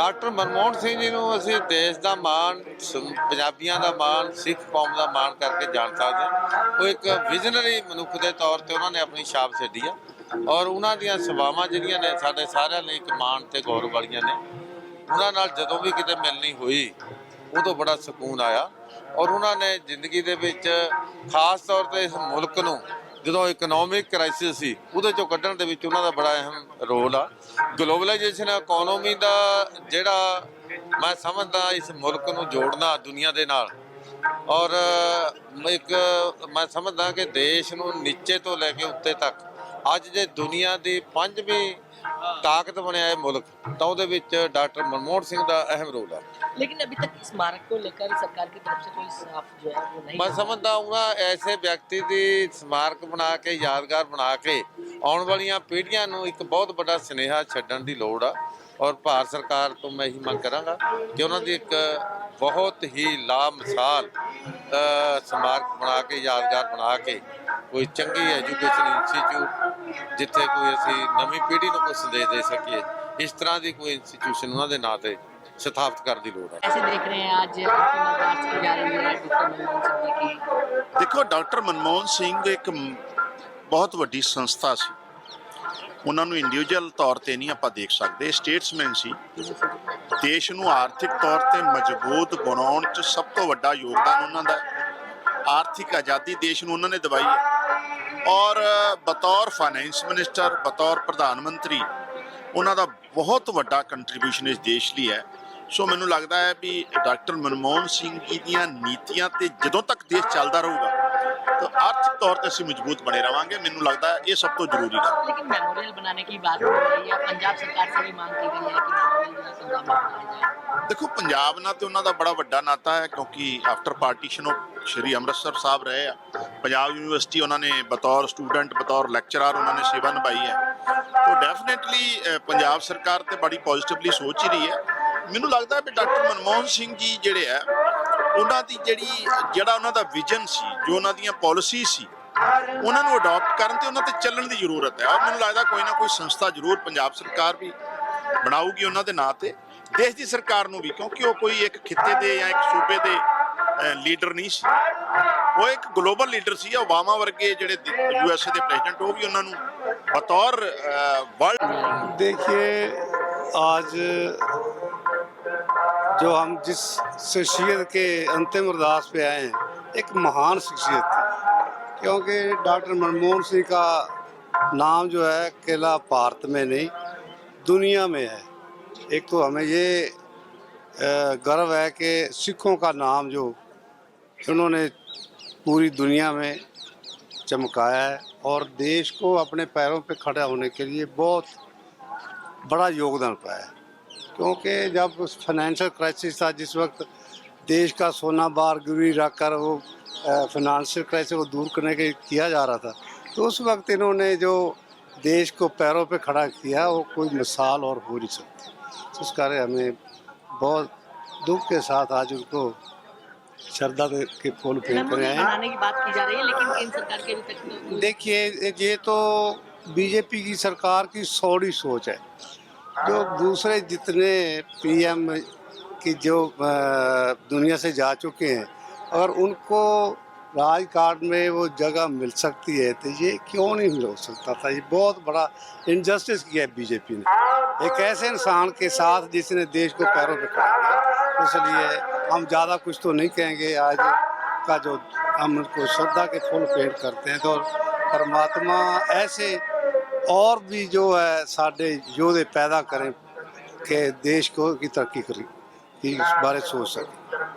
Doctor Manmohan Singh ji ਨੂੰ ਅਸੀਂ ਦੇਸ਼ ਦਾ ਮਾਣ ਪੰਜਾਬੀਆਂ ਦਾ ਮਾਣ, ਸਿੱਖ ਕੌਮ ਦਾ ਮਾਣ ਕਰਕੇ ਜਾਣ ਸਕਦੇ ਹਾਂ। ਉਹ ਇੱਕ ਵਿਜ਼ਨਰੀ ਮਨੁੱਖ ਦੇ ਤੌਰ ਤੇ ਉਹਨਾਂ ਨੇ ਆਪਣੀ ਛਾਪ ਛੱਡੀ ਆ। ਔਰ ਉਹਨਾਂ ਦੀਆਂ ਸੇਵਾਵਾਂ ਜਿਹੜੀਆਂ ਨੇ, ਸਾਡੇ ਸਾਰਿਆਂ ਲਈ ਇੱਕ ਮਾਣ ਤੇ ਗੌਰਵ ਵਾਲੀਆਂ ਨੇ। ਉਹਨਾਂ ਨਾਲ ਜਦੋਂ ਵੀ ਕਿਤੇ ਮਿਲਣੀ ਹੋਈ, ਉਦੋਂ ਬੜਾ ਸਕੂਨ ਆਇਆ। ਔਰ ਉਹਨਾਂ ਨੇ ਜ਼ਿੰਦਗੀ ਦੇ ਵਿੱਚ ਖਾਸ ਤੌਰ ਤੇ ਇਸ ਮੁਲਕ ਨੂੰ ਜਦੋਂ ਇਕਨੋਮਿਕ ਕ੍ਰਾਈਸਿਸ ਸੀ, ਉਹਦੇ ਚੋਂ ਕੱਢਣ ਦੇ ਵਿੱਚ ਉਹਨਾਂ ਦਾ ਬੜਾ ਅਹਿਮ ਰੋਲ ਆ। ਗਲੋਬਲਾਈਜੇਸ਼ਨ ਇਕਨੋਮੀ ਦਾ ਜਿਹੜਾ ਮੈਂ ਸਮਝਦਾ ਇਸ ਮੁਲਕ ਨੂੰ ਜੋੜਨਾ ਦੁਨੀਆ ਦੇ ਨਾਲ। ਔਰ ਇੱਕ, ਮੈਂ ਸਮਝਦਾ ਕਿ ਦੇਸ਼ ਨੂੰ ਨੀਚੇ ਤੋਂ ਲੈ ਕੇ ਉੱਤੇ ਤੱਕ, ਅੱਜ ਦੇ ਦੁਨੀਆ ਦੀ ਪੰਜਵੀਂ ਤਾਕਤ ਬਣਿਆ ਹੈ ਮੁਲਕ ਤਾਂ ਉਹਦੇ ਵਿੱਚ ਡਾਕਟਰ ਮਨਮੋਹਨ ਸਿੰਘ ਦਾ ਅਹਿਮ ਰੋਲ ਹੈ लेकिन अभी तक स्मारक को लेकर सरकार की तरफ से कोई साफ जो है वो नहीं ਮੈਂ है। ਸਮਝਦਾ ਹਾਂ ਐਸੇ ਵਿਅਕਤੀ ਦੀ ਸਮਾਰਕ ਬਣਾ ਕੇ ਯਾਦਗਾਰ ਬਣਾ ਕੇ ਆਉਣ ਵਾਲੀਆਂ ਪੀੜ੍ਹੀਆਂ ਨੂੰ ਇੱਕ ਬਹੁਤ ਵੱਡਾ ਸੁਨੇਹਾ ਛੱਡਣ ਦੀ ਲੋੜ ਆ ਔਰ ਭਾਰਤ ਸਰਕਾਰ ਤੋਂ ਮੈਂ ਇਹੀ ਮੰਗ ਕਰਾਂਗਾ ਕਿ ਉਹਨਾਂ ਦੀ ਇੱਕ ਬਹੁਤ ਹੀ ਲਾਮਸ਼ਾਲ ਸਮਾਰਕ ਬਣਾ ਕੇ ਯਾਦਗਾਰ ਬਣਾ ਕੇ ਕੋਈ ਚੰਗੀ ਐਜੂਕੇਸ਼ਨ ਇੰਸਟੀਚਿਊਟ ਜਿੱਥੇ ਕੋਈ ਅਸੀਂ ਨਵੀਂ ਪੀੜ੍ਹੀ ਨੂੰ ਕੋਈ ਸੰਦੇਸ਼ ਦੇ ਸਕੀਏ ਇਸ ਤਰ੍ਹਾਂ ਦੀ ਕੋਈ ਇੰਸਟੀਚਿਊਸ਼ਨ ਉਹਨਾਂ ਦੇ ਨਾਂ ਤੇ ਸਥਾਪਿਤ ਕਰਨ ਦੀ ਲੋੜ ਹੈ। ਅਸੀਂ ਦੇਖ ਰਹੇ ਹਾਂ ਅੱਜ ਦੇਖੋ ਡਾਕਟਰ ਮਨਮੋਹਨ ਸਿੰਘ ਇੱਕ ਬਹੁਤ ਵੱਡੀ ਸੰਸਥਾ ਸੀ। ਉਹਨਾਂ ਨੂੰ ਇੰਡੀਵਿਜੂਅਲ ਤੌਰ ਤੇ ਨਹੀਂ ਆਪਾਂ ਦੇਖ ਸਕਦੇ ਸਟੇਟਸਮੈਨ ਸੀ। ਦੇਸ਼ ਨੂੰ ਆਰਥਿਕ ਤੌਰ ਤੇ ਮਜ਼ਬੂਤ ਬਣਾਉਣ 'ਚ ਸਭ ਤੋਂ ਵੱਡਾ ਯੋਗਦਾਨ ਉਹਨਾਂ ਦਾ ਆਰਥਿਕ ਆਜ਼ਾਦੀ ਦੇਸ਼ ਨੂੰ ਉਹਨਾਂ ਨੇ ਦਿਵਾਈ ਹੈ। ਔਰ ਬਤੌਰ ਫਾਈਨੈਂਸ ਮਿਨਿਸਟਰ ਬਤੌਰ ਪ੍ਰਧਾਨ ਮੰਤਰੀ, ਉਹਨਾਂ ਦਾ ਬਹੁਤ ਵੱਡਾ ਕੰਟਰੀਬਿਊਸ਼ਨ ਇਸ ਦੇਸ਼ ਲਈ ਹੈ। ਸੋ ਮੈਨੂੰ ਲੱਗਦਾ ਹੈ ਵੀ ਡਾਕਟਰ ਮਨਮੋਹਨ ਸਿੰਘ ਜੀ ਦੀਆਂ ਨੀਤੀਆਂ ਤੇ ਜਦੋਂ ਤੱਕ ਦੇਸ਼ ਚੱਲਦਾ ਰਹੂਗਾ ਆਰਥਿਕ ਤੌਰ ਤੇ ਅਸੀਂ ਮਜ਼ਬੂਤ ਬਣੇ ਰਵਾਂਗੇ। ਮੈਨੂੰ ਲੱਗਦਾ ਇਹ ਸਭ ਤੋਂ ਜ਼ਰੂਰੀ ਹੈ। ਲੇਕਿਨ ਮੈਮੋਰੀਅਲ ਬਣਾਉਣੇ ਦੀ ਬਾਤ ਹੋ ਰਹੀ ਹੈ? ਪੰਜਾਬ ਸਰਕਾਰ ਸੇ ਵੀ ਮੰਗ ਕੀ ਗਈ ਹੈ ਕਿ ਦੇਖੋ ਪੰਜਾਬ ਨਾਲ ਤੇ ਉਹਨਾਂ ਦਾ ਬੜਾ ਵੱਡਾ ਨਾਤਾ ਹੈ ਕਿਉਂਕਿ ਆਫਟਰ ਪਾਰਟੀਸ਼ਨ ਉਹ ਸ਼੍ਰੀ ਅੰਮ੍ਰਿਤਸਰ ਸਾਹਿਬ ਰਹੇ ਆ। ਪੰਜਾਬ ਯੂਨੀਵਰਸਿਟੀ ਉਹਨਾਂ ਨੇ ਬਤੌਰ ਸਟੂਡੈਂਟ ਬਤੌਰ ਲੈਕਚਰਰ ਉਹਨਾਂ ਨੇ ਸੇਵਾ ਨਿਭਾਈ ਹੈ। ਤੋ ਡੈਫੀਨਿਟਲੀ ਪੰਜਾਬ ਸਰਕਾਰ ਤੇ ਬੜੀ ਪੋਜ਼ਿਟਿਵਲੀ ਸੋਚ ਹੀ ਰਹੀ ਹੈ। ਮੈਨੂੰ ਲੱਗਦਾ ਵੀ ਡਾਕਟਰ ਮਨਮੋਹਨ ਸਿੰਘ ਜੀ ਜਿਹੜੇ ਆ ਉਹਨਾਂ ਦੀ ਜਿਹੜੀ ਜਿਹੜਾ ਉਹਨਾਂ ਦਾ ਵਿਜ਼ਨ ਸੀ ਜੋ ਉਹਨਾਂ ਦੀਆਂ ਪਾਲਿਸੀ ਸੀ ਉਹਨਾਂ ਨੂੰ ਅਡਾਪਟ ਕਰਨ ਤੇ ਉਹਨਾਂ ਤੇ ਚੱਲਣ ਦੀ ਜ਼ਰੂਰਤ ਹੈ ਔਰ ਮੈਨੂੰ ਲੱਗਦਾ ਕੋਈ ਨਾ ਕੋਈ ਸੰਸਥਾ ਜ਼ਰੂਰ ਪੰਜਾਬ ਸਰਕਾਰ ਵੀ ਬਣਾਊਗੀ ਉਹਨਾਂ ਦੇ ਨਾਂ ਤੇ ਦੇਸ਼ ਦੀ ਸਰਕਾਰ ਨੂੰ ਵੀ ਕਿਉਂਕਿ ਉਹ ਕੋਈ ਇੱਕ ਖਿੱਤੇ ਦੇ ਜਾਂ ਇੱਕ ਸੂਬੇ ਦੇ ਲੀਡਰ ਨਹੀਂ ਸੀ ਉਹ ਇੱਕ ਗਲੋਬਲ ਲੀਡਰ ਸੀ ਓਬਾਮਾ ਵਰਗੇ ਜਿਹੜੇ ਯੂਐਸਏ ਦੇ ਪ੍ਰੈਜ਼ੀਡੈਂਟ ਉਹ ਵੀ ਉਹਨਾਂ ਨੂੰ ਬਤੌਰ ਵਰਲਡ देखिए आज जो हम जिस शख्सियत के अंतिम अरदास पे आए हैं, एक महान शख्सियत थी। क्योंकि डॉक्टर मनमोहन सिंह का नाम जो है अकेला भारत में नहीं, दुनिया में है। एक तो हमें ये गर्व है कि सिखों का नाम जो उन्होंने पूरी दुनिया में चमकाया है और देश को अपने पैरों पे खड़ा होने के लिए बहुत बड़ा योगदान पाया है। क्योंकि जब फाइनेंशियल क्राइसिस था जिस वक्त देश का सोना बार गिरवी रख कर वो फाइनेंशियल क्राइसिस को दूर करने के किया जा रहा था तो उस वक्त इन्होंने जो देश को पैरों पे खड़ा किया वो कोई मिसाल और हो नहीं सकती। तो इस कारण हमें बहुत दुख के साथ आज उनको श्रद्धा के फूल फेंक रहे हैं। की बात की जा रही है लेकिन सरकार के अभी तक देखिए ये तो बीजेपी की सरकार की सौड़ी सोच है। जो दूसरे जितने पीएम की जो दुनिया से जा चुके हैं, अगर उनको राजकाट में वो जगह मिल सकती है तो ये क्यों नहीं हो सकता था? ये बहुत बड़ा इनजस्टिस किया है बीजेपी ने। एक ऐसे इंसान के साथ जिसने देश को पैरों पे खड़ा किया, इसलिए हम ज़्यादा कुछ तो नहीं कहेंगे। आज का जो हम उनको श्रद्धा के फूल पेंट करते हैं तो परमात्मा ऐसे और भी जो है साढ़े योद्धे पैदा करें कि देश को की तरक्की करें कि इस बारे सोच सकें